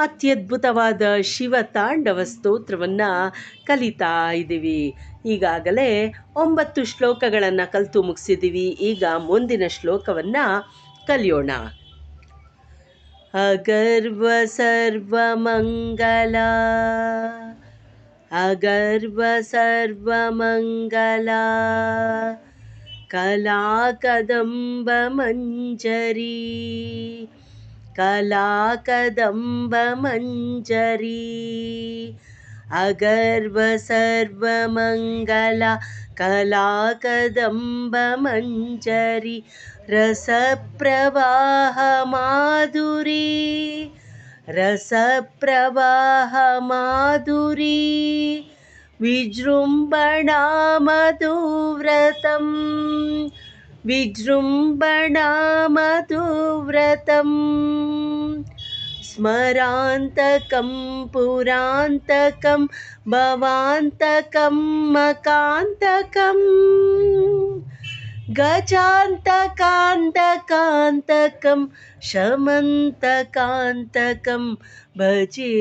ಅತ್ಯದ್ಭುತವಾದ ಶಿವ ತಾಂಡವ ಸ್ತೋತ್ರವನ್ನು ಕಲಿತಾ ಇದ್ದೀವಿ. ಈಗಾಗಲೇ ಒಂಬತ್ತು ಶ್ಲೋಕಗಳನ್ನು ಕಲಿತು ಮುಗಿಸಿದ್ದೀವಿ. ಈಗ ಮುಂದಿನ ಶ್ಲೋಕವನ್ನು ಕಲಿಯೋಣ. ಅಗರ್ವ ಸರ್ವಮಂಗಲ ಅಗರ್ವ ಸರ್ವಮಂಗಲ ಕಲಾಕದಂಬ ಮಂಜರಿ कलाकदम्बमञ्जरी। अगर्वसर्वमङ्गला कला रसप्रवाहमाधुरी। रसप्रवाहमाधुरी। विजृम्भणामधुव्रतम्। विजृम्भणामधुव्रतम् स्मरान्तकं पुरान्तकं भवान्तकं मकान्तकम् गजान्तकान्तकान्तकं शमन्तकान्तकं भजे।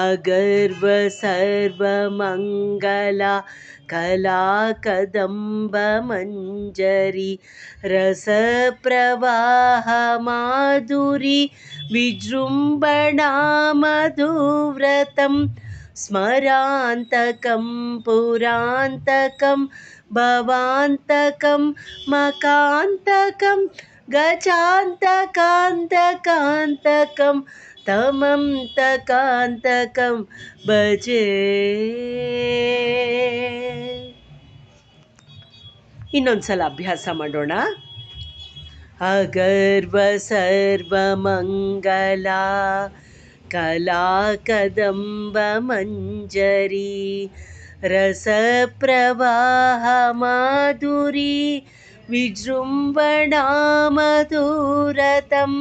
अगर्व सर्वमङ्गला कलाकदम्बमञ्जरी रसप्रवाह माधुरी विजृम्भणा मधुव्रतं स्मरान्तकं पुरान्तकं भवान्तकं मकान्तकं गजान्तकान्तकान्तकं तमं तकान्तकं ಭಜೆ ಇನ್ನೊಂದ್ಸಲ ಅಭ್ಯಾಸ ಮಾಡೋಣ ಅಗರ್ವ ಸರ್ವಮಂಗಲ ಕಲಾಕದಂಬ ಮಂಜರಿ ರಸಪ್ರವಾಹ ಮಾಧುರಿ ವಿಜೃಂಭಣಾ ಮಧುರತಂ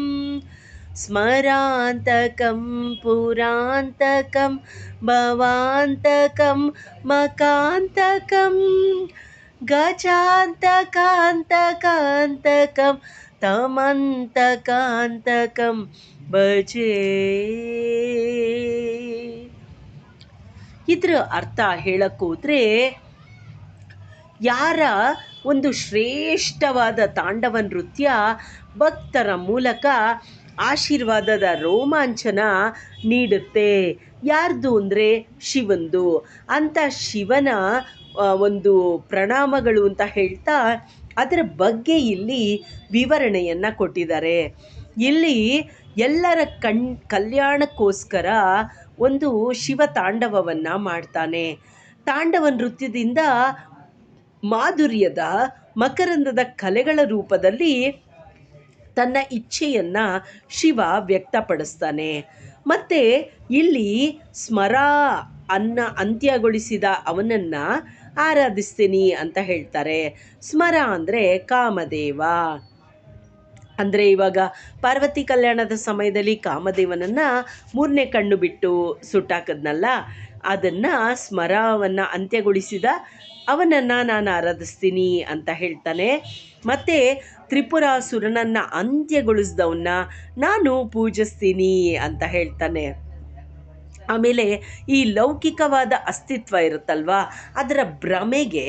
स्मरान्तकं पुरान्तकं भवान्तकं मकान्तकं गजान्तकान्तकान्तकं तमन्तकान्तकं ಭಜೆ ಇದ್ರ ಅರ್ಥ ಹೇಳಕ್ಕೆ ಹೋದ್ರೆ ಯಾರ ಒಂದು ಶ್ರೇಷ್ಠವಾದ ತಾಂಡವ ನೃತ್ಯ ಭಕ್ತರ ಮೂಲಕ ಆಶೀರ್ವಾದದ ರೋಮಾಂಚನ ನೀಡುತ್ತೆ. ಯಾರ್ದು ಅಂದರೆ ಶಿವಂದು. ಅಂತ ಶಿವನ ಒಂದು ಪ್ರಣಾಮಗಳು ಅಂತ ಹೇಳ್ತಾ ಅದರ ಬಗ್ಗೆ ಇಲ್ಲಿ ವಿವರಣೆಯನ್ನು ಕೊಟ್ಟಿದ್ದಾರೆ. ಇಲ್ಲಿ ಎಲ್ಲರ ಕಣ್, ಕಲ್ಯಾಣಕ್ಕೋಸ್ಕರ ಒಂದು ಶಿವ ತಾಂಡವವನ್ನು ಮಾಡ್ತಾನೆ. ತಾಂಡವ ನೃತ್ಯದಿಂದ ಮಾಧುರ್ಯದ, ಮಕರಂದದ ಕಲೆಗಳ ರೂಪದಲ್ಲಿ ತನ್ನ ಇಚ್ಛೆಯನ್ನು ಶಿವ ವ್ಯಕ್ತಪಡಿಸ್ತಾನೆ. ಮತ್ತು ಇಲ್ಲಿ ಸ್ಮರ ಅನ್ನ ಅಂತ್ಯಗೊಳಿಸಿದ ಅವನನ್ನು ಆರಾಧಿಸ್ತೀನಿ ಅಂತ ಹೇಳ್ತಾರೆ. ಸ್ಮರ ಅಂದರೆ ಕಾಮದೇವ. ಅಂದರೆ ಇವಾಗ ಪಾರ್ವತಿ ಕಲ್ಯಾಣದ ಸಮಯದಲ್ಲಿ ಕಾಮದೇವನನ್ನು ಮೂರನೇ ಕಣ್ಣು ಬಿಟ್ಟು ಸುಟ್ಟಾಕದ್ನಲ್ಲ ಅದನ್ನು ಸ್ಮರವನ್ನು ಅಂತ್ಯಗೊಳಿಸಿದ ಅವನನ್ನು ನಾನು ಆರಾಧಿಸ್ತೀನಿ ಅಂತ ಹೇಳ್ತಾನೆ. ಮತ್ತು ತ್ರಿಪುರಾಸುರನನ್ನು ಅಂತ್ಯಗೊಳಿಸಿದವನ್ನ ನಾನು ಪೂಜಿಸ್ತೀನಿ ಅಂತ ಹೇಳ್ತಾನೆ. ಆಮೇಲೆ ಈ ಲೌಕಿಕವಾದ ಅಸ್ತಿತ್ವ ಇರುತ್ತಲ್ವಾ, ಅದರ ಭ್ರಮೆಗೆ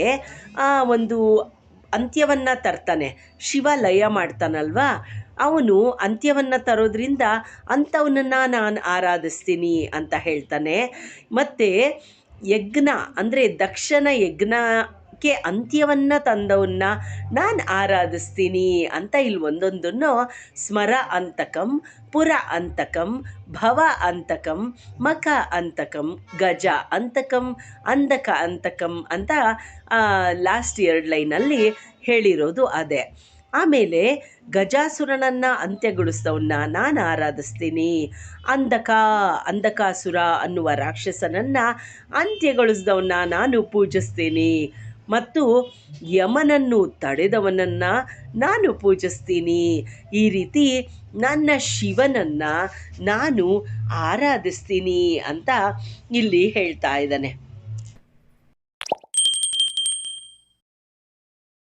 ಒಂದು ಅಂತ್ಯವನ್ನು ತರ್ತಾನೆ. ಶಿವ ಲಯ ಮಾಡ್ತಾನಲ್ವ ಅವನು ಅಂತ್ಯವನ್ನು ತರೋದ್ರಿಂದ ಅಂಥವನನ್ನು ನಾನು ಆರಾಧಿಸ್ತೀನಿ ಅಂತ ಹೇಳ್ತಾನೆ. ಮತ್ತು ಯಜ್ಞ, ಅಂದರೆ ದಕ್ಷನ ಯಜ್ಞಕ್ಕೆ ಅಂತ್ಯವನ್ನು ತಂದವನ್ನ ನಾನು ಆರಾಧಿಸ್ತೀನಿ ಅಂತ ಇಲ್ಲಿ ಒಂದೊಂದನ್ನು ಸ್ಮರ ಅಂತಕಂ, ಪುರ ಅಂತಕಂ, ಭವ ಅಂತಕಂ, ಮಖ ಅಂತಕಂ, ಗಜ ಅಂತಕಂ, ಅಂಧಕ ಅಂತಕಂ ಅಂತ ಲಾಸ್ಟ್ ಎರಡು ಲೈನಲ್ಲಿ ಹೇಳಿರೋದು ಅದೇ. ಆಮೇಲೆ ಗಜಾಸುರನನ್ನು ಅಂತ್ಯಗೊಳಿಸಿದವನ್ನ ನಾನು ಆರಾಧಿಸ್ತೀನಿ. ಅಂಧಕ, ಅಂಧಕಾಸುರ ಅನ್ನುವ ರಾಕ್ಷಸನನ್ನು ಅಂತ್ಯಗೊಳಿಸಿದವನ್ನ ನಾನು ಪೂಜಿಸ್ತೀನಿ. ಮತ್ತು ಯಮನನ್ನು ತಡೆದವನನ್ನು ನಾನು ಪೂಜಿಸ್ತೀನಿ. ಈ ರೀತಿ ನನ್ನ ಶಿವನನ್ನು ನಾನು ಆರಾಧಿಸ್ತೀನಿ ಅಂತ ಇಲ್ಲಿ ಹೇಳ್ತಾ ಇದ್ದಾನೆ.